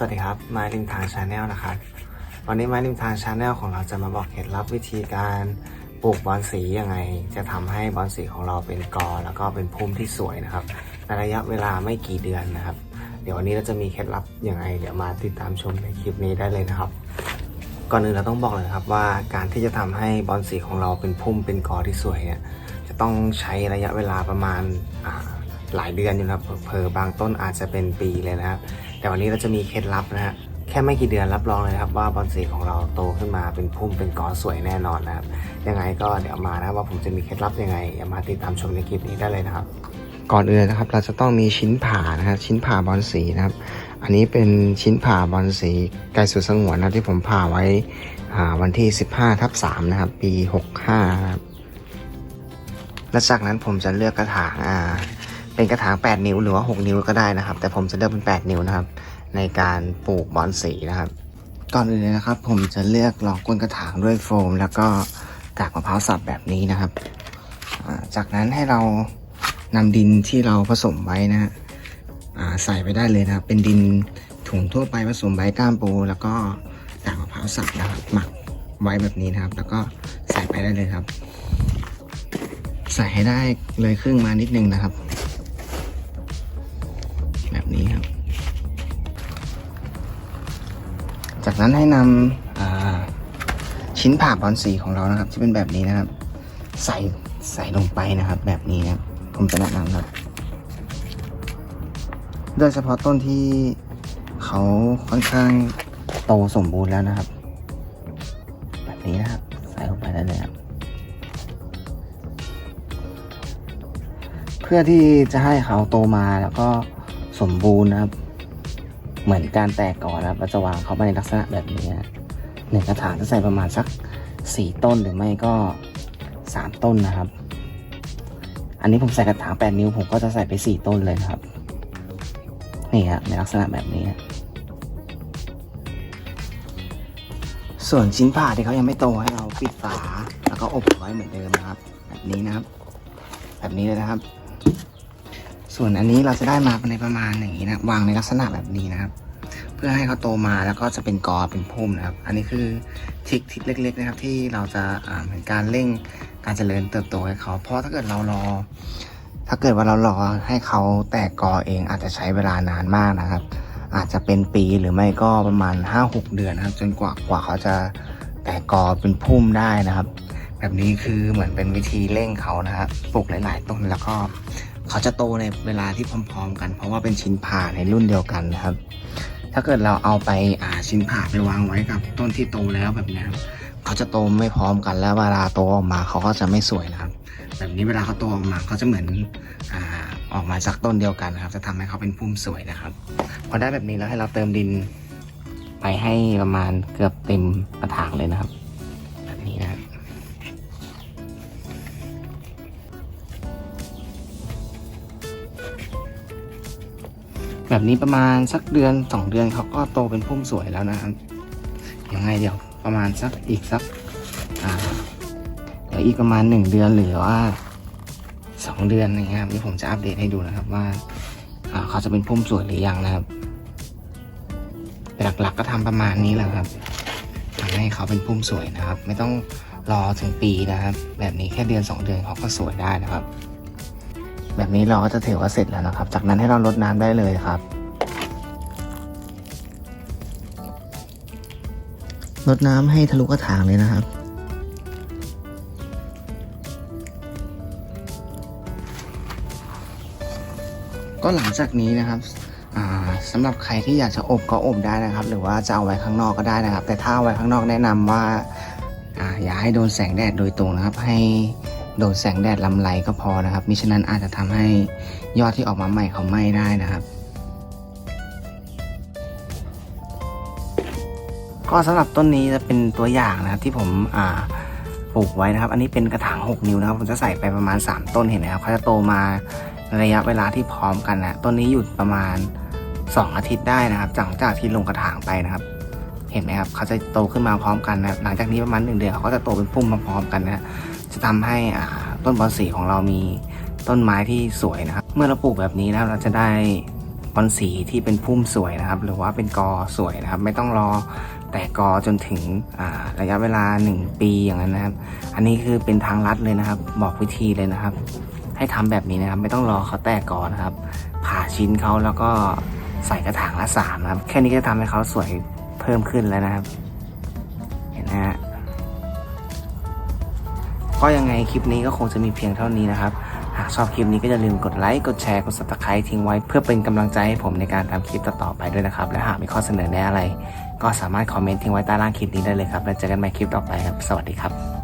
สวัสดีครับไม้ริมทางชาแนลนะครับวันนี้ไม้ริมทางชาแนลของเราจะมาบอกเคล็ดลับวิธีการปลูกบอนสียังไง จะทำให้บอนสีของเราเป็นกอ แล้วก็เป็นพุ่มที่สวยนะครับในระยะเวลาไม่กี่เดือนนะครับ เดี๋ยววันนี้เราจะมีเคล็ดลับยังไง เดี๋ยวมาติดตามชมในคลิปนี้ได้เลยนะครับ ก่อนอื่นเราต้องบอกเลยครับว่าการที่จะทำให้บอนสีของเราเป็นพุ่มเป็นกอที่สวยเนี่ยจะต้องใช้ระยะเวลาประมาณหลายเดือนอยู่นะครับเพอบางต้นอาจจะเป็นปีเลยนะครับ แต่วันนี้เราจะมีเคล็ดลับนะฮะแค่ไม่กี่เดือนรับรองเลยนะครับว่าบอนสีของเราโตขึ้นมาเป็นพุ่มเป็นกอสวยแน่นอนนะครับยังไงก็เดี๋ยวมานะครับว่าผมจะมีเคล็ดลับยังไงอย่ามาติดตามชมในคลิปนี้ได้เลยนะครับ ก่อนอื่นนะครับเราจะต้องมีชิ้นผ่านะฮะชิ้นผ่าบอนสีนะครับ อันนี้เป็นชิ้นผ่าบอลสีไกลสุดสงวนนะครับที่ผมผ่าไว้อ่าวันที่ 15ทับ3นะครับปี 65นะครับและจากนั้นผมจะเลือกกระถางอ่า เป็นกระถาง 8 นิ้วหรือว่า 6 นิ้วก็ได้นะครับ แต่ผมจะเลือกเป็น 8 นิ้วนะครับ ในการปลูกบอลสีนะครับก่อนอื่นเลยนะครับ ผมจะเลือกรองก้นกระถางด้วยโฟม แล้วก็กากมะพร้าวสับแบบนี้นะครับ จากนั้นให้เรานำดินที่เราผสมไว้นะฮะใส่ไปได้เลยนะครับ เป็นดินถุงทั่วไปผสมใบก้ามปู แล้วก็กากมะพร้าวสับนะครับหมักไว้แบบนี้นะครับ แล้วก็ใส่ไปได้เลยครับ ใส่ให้ได้เลยครึ่งมานิดนึงนะครับ นี้ครับ จากนั้นให้นำชิ้นผ่าบอลสีของเรานะครับ ที่เป็นแบบนี้นะครับ ใส่ใส่ลงไปนะครับ แบบนี้นะครับผมจะแนะนำครับ โดยเฉพาะต้นที่เขาค่อนข้างโตสมบูรณ์แล้วนะครับ แบบนี้นะครับ ใส่ลงไปได้เลยครับเพื่อที่จะให้เขาโตมาแล้วก็ สมบูรณ์นะครับ เหมือนการแตกก่อนนะครับเราจะวางเขาไปในลักษณะแบบนี้นะหนึ่งกระถางจะใส่ประมาณสักสี่ต้นหรือไม่ก็สามต้นนะครับ อันนี้ผมใส่กระถางแปดนิ้วผมก็จะใส่ไปสี่ต้นเลยนะครับ นี่ครับในลักษณะแบบนี้ ส่วนชิ้นผ่าที่เขายังไม่โตให้เราปิดฝา แล้วก็อบไว้เหมือนเดิมนะครับ แบบนี้นะครับ แบบนี้เลยนะครับ ส่วนอันนี้เราจะได้มาในประมาณอย่างนี้นะวางในลักษณะแบบนี้นะครับ เพื่อให้เขาโตมาแล้วก็จะเป็นกอเป็นพุ่มนะครับ อันนี้คือทริคทริคเล็ก ๆ นะครับ ที่เราจะเหมือนการเร่งการเจริญเติบโตให้เขา เพราะถ้าเกิดเรารอ ถ้าเกิดว่าเรารอให้เขาแตกกอเองอาจจะใช้เวลานานมากนะครับ อาจจะเป็นปีหรือไม่ก็ประมาณ 5-6 เดือนนะครับ จนกว่ากว่าเขาจะแตกกอเป็นพุ่มได้นะครับ แบบนี้คือเหมือนเป็นวิธีเร่งเขานะครับปลูกหลาย ๆ ต้นแล้วก็ เขาจะโตในเวลาที่พร้อมๆ กัน เพราะว่าเป็นชิ้นผ่าในรุ่นเดียวกันนะครับ ถ้าเกิดเราเอาไปอ่าชิ้นผ่าไปวางไว้กับต้นที่โตแล้วแบบนี้ครับเขาจะโตไม่พร้อมกันแล้วเวลาโตออกมาเขาก็จะไม่สวยนะครับ แบบนี้เวลาเขาโตออกมาเขาจะเหมือนอาออกมาจากต้นเดียวกันนะครับ จะทำให้เขาเป็นพุ่มสวยนะครับ พอได้แบบนี้แล้วให้เราเติมดินไปให้ประมาณเกือบเต็มกระถางเลยนะครับ แบบนี้ประมาณสักเดือนสองเดือนเขาก็โตเป็นพุ่มสวยแล้วนะครับยังไงเดี๋ยวประมาณสักอีกสักอ่าเดี๋ยวอีกประมาณหนึ่งเดือนหรือว่าสองเดือนอย่างเงี้ยครับนี่ผมจะอัปเดตให้ดูนะครับว่าเขาจะเป็นพุ่มสวยหรือยังนะครับหลักๆก็ทำประมาณนี้แหละครับทำให้เขาเป็นพุ่มสวยนะครับ ไม่ต้องรอถึงปีนะครับ แบบนี้แค่เดือนสองเดือนเขาก็สวยได้นะครับ แบบนี้เราก็จะถือว่าเสร็จแล้วนะครับ จากนั้นให้เราลดน้ำได้เลยครับลดน้ำให้ทะลุกระถางเลยนะครับ ก็หลังจากนี้นะครับอ่าสำหรับใครที่อยากจะอบก็อบได้นะครับ หรือว่าจะเอาไว้ข้างนอกก็ได้นะครับ แต่ถ้าเอาไว้ข้างนอกแนะนำว่าอ่าอย่าให้โดนแสงแดดโดยตรงนะครับ ให้ โดนแสงแดดลำไรก็พอนะครับ มิฉะนั้นอาจจะทำให้ยอดที่ออกมาใหม่เขาไหม้ได้นะครับ ก็สำหรับต้นนี้จะเป็นตัวอย่างนะครับที่ผมอ่าปลูกไว้นะครับ อันนี้เป็นกระถาง 6 นิ้วนะครับ ผมจะใส่ไปประมาณ 3 ต้นเห็นไหมครับเขาจะโตมาในระยะเวลาที่พร้อมกันนะต้นนี้อยู่ประมาณ 2 อาทิตย์ได้นะครับหลังจากที่ลงกระถางไปนะครับ เห็นไหมครับเขาจะโตขึ้นมาพร้อมกันนะหลังจากนี้ประมาณหนึ่งเดือนเขาก็จะโตเป็นพุ่มมาพร้อมกันนะ จะทำให้ต้นบอนสีของเรามีต้นไม้ที่สวยนะครับ เมื่อเราปลูกแบบนี้นะครับเราจะได้บอลสีที่เป็นพุ่มสวยนะครับ หรือว่าเป็นกอสวยนะครับ ไม่ต้องรอแต่กอจนถึงระยะเวลา 1 ปีอย่างนั้นนะครับ อันนี้คือเป็นทางลัดเลยนะครับ บอกวิธีเลยนะครับ ให้ทำแบบนี้นะครับ ไม่ต้องรอเขาแตกกอนะครับ ผ่าชิ้นเขาแล้วก็ใส่กระถางละสามนะครับ แค่นี้ก็ทำให้เขาสวยเพิ่มขึ้นแล้วนะครับ เห็นนะฮะ ก็ยังไงคลิปนี้ก็คงจะมีเพียงเท่านี้นะครับ หากชอบคลิปนี้ก็อย่าลืมกดไลค์ กดแชร์ กด subscribe ทิ้งไว้เพื่อเป็นกำลังใจให้ผมในการทำคลิปต่อๆไปด้วยนะครับ และหากมีข้อเสนอแนะอะไร ก็สามารถคอมเมนต์ทิ้งไว้ใต้ล่างคลิปนี้ได้เลยครับ แล้วเจอกันใหม่คลิปต่อไปครับ สวัสดีครับ